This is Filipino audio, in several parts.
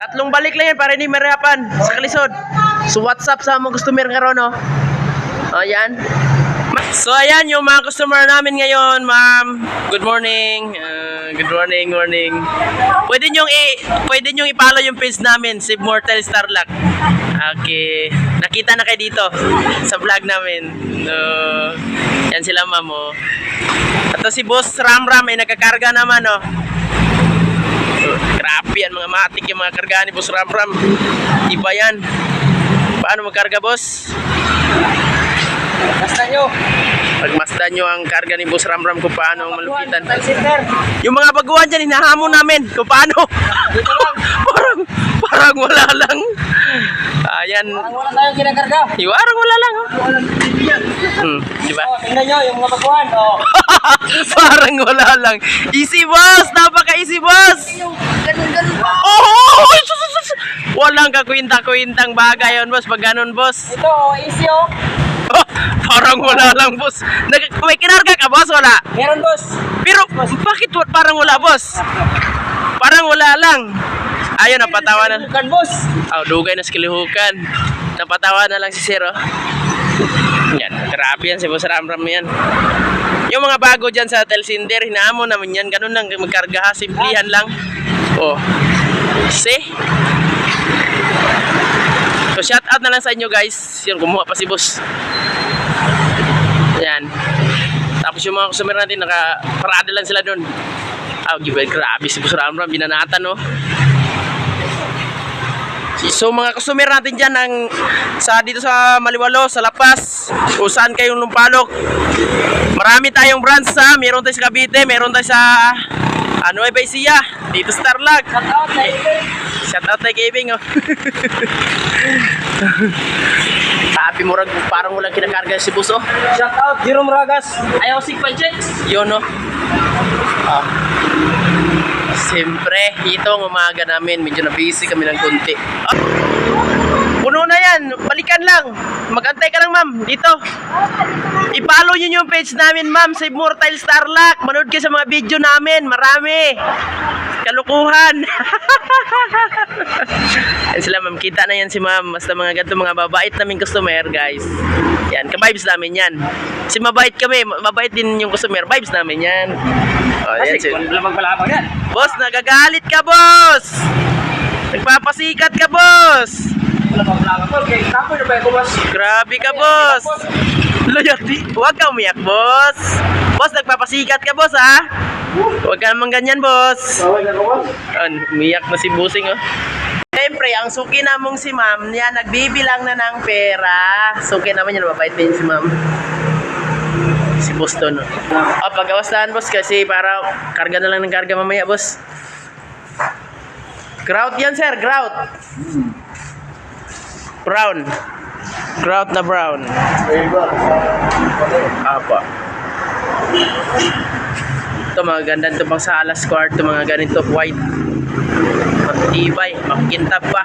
Tatlong balik lang yan para hindi marapan sa kalisod. So WhatsApp sa mga customer karon no. Ayan. So ayan yung mga customer namin ngayon, ma'am. Good morning. Uh, good morning, morning. Pwede nyo i pwede nyo i-follow yung page namin, si Mortal Starlock. Okay. Nakita na kayo dito sa vlog namin. So, yan sila ma'am oh. At si Boss Ram Ram ay nagkakarga naman oh. Grabe yan mga matik yung mga karga ni Boss Ram Ram. Iba yan. Paano magkarga boss? Basta nyo. Pagmasdan nyo ang karga ni Boss Ram Ram kung paano malupitan. Yung mga baguhan dyan, hinahamon namin kung paano. Dito lang. parang, parang wala lang. Ayan. Parang wala tayong kinakarga. Parang wala lang. Oh. Hmm, di ba? Oh, tingnan nyo yung mga baguhan. Oh. parang wala lang. Easy boss! Napaka-easy boss! Ganun-ganun pa. Oh! Walang kakwinta-kwintang bagay yun, boss. Pag ganun, boss. Ito, oh, easy oh. Oh, parang wala lang, boss. Nag may kinarga ka, boss? Wala. Meron boss. Pero, bakit wa- parang wala, boss? Parang wala lang. Ayun, napatawa na. Bukan boss. Oh, dugay na sa kilihukan. Napatawa na lang si oh. Yan, grabe yan si Boss Ramram yan. Yung mga bago dyan sa Telsinder, hinaamon naman yan. Ganun lang, magkarga ha, simplihan lang. Oh. See? So, shout out na lang sa inyo guys. Yung kumuha pa si Boss. Yan. Tapos yung mga customer natin, naka-parada lang sila doon. Ah, gibe, grabe si Boss Ramram, binanatan, no? So mga customer natin dyan ng, sa, dito sa Maliwalo, sa Lapas, kung saan kayong lumpalok. Marami tayong branch sa, meron tayo sa Cavite, meron tayo sa ano ay Baisia, dito sa Tarlac. Shout out ito. Shout out kay Ibing, oh. Sabi mo rag, parang walang kinakarga si Buso. Shout out Jerome Ragas. Ayaw sig checks. Yun, no? Ah. Siyempre, ito ang umaga namin. Medyo na busy kami ng kunti. Ah. Puno na yan. Balikan lang. Magantay ka lang, ma'am. Dito. I-follow nyo yung page namin, ma'am, sa Immortal Starlock. Manood kayo sa mga video namin. Marami. Kalukuhan. Yan sila, ma'am. Kita na yan si ma'am. Basta mga ganito, mga babait naming customer, guys. Yan, ka-vibes namin yan. Kasi mabait kami. Mabait din yung customer. Vibes namin yan. Oh, yan, Kasi si- kung lamang palabang yan. Boss, nagagalit ka, boss! Nagpapasikat ka, boss! Wala pang boss. Kaya tapoy na ba ako boss? Grabe ka, boss! Layak di. Huwag ka umiyak, boss! Boss, nagpapasikat ka, boss, ha? Huwag ka naman ganyan, boss! Na. An, umiyak na si Busing, oh. Siyempre, ang suki namong si ma'am, niya nagbibilang na ng pera. Suki naman yan, mabait din si ma'am. Si boss doon, oh. Oh, pagawastahan, boss, kasi para karga na lang ng karga mamaya, boss. Grout yan, sir, grout. Brown. Grout na brown. Apa. Ito mga ganda ito pang sa alas kwarto mga ganito white. Matibay, makintab pa.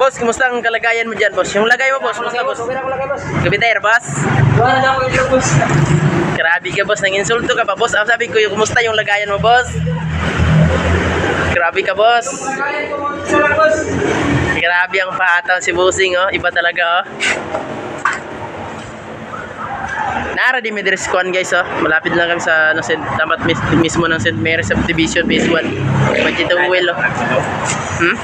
Boss, kumusta ang kalagayan mo dyan, boss? Yung lagay mo, boss, kumusta, boss? Okay na ako lagay boss. Gabiter, boss? Wala na ako ito boss. Grabe ka, boss. Nang insulto ka pa, boss. Ang sabi ko, yung kumusta yung lagayan mo, boss? Grabe ka, boss. Grabe ang paataw si Busing, oh. Iba talaga, oh. Nara di Medres Kwan, guys, oh. Malapit lang kami sa, ano, Saint, tamat mis- mismo ng St. Mary's Subdivision, Phase 1. Pagkita Uwel, oh. Hmm?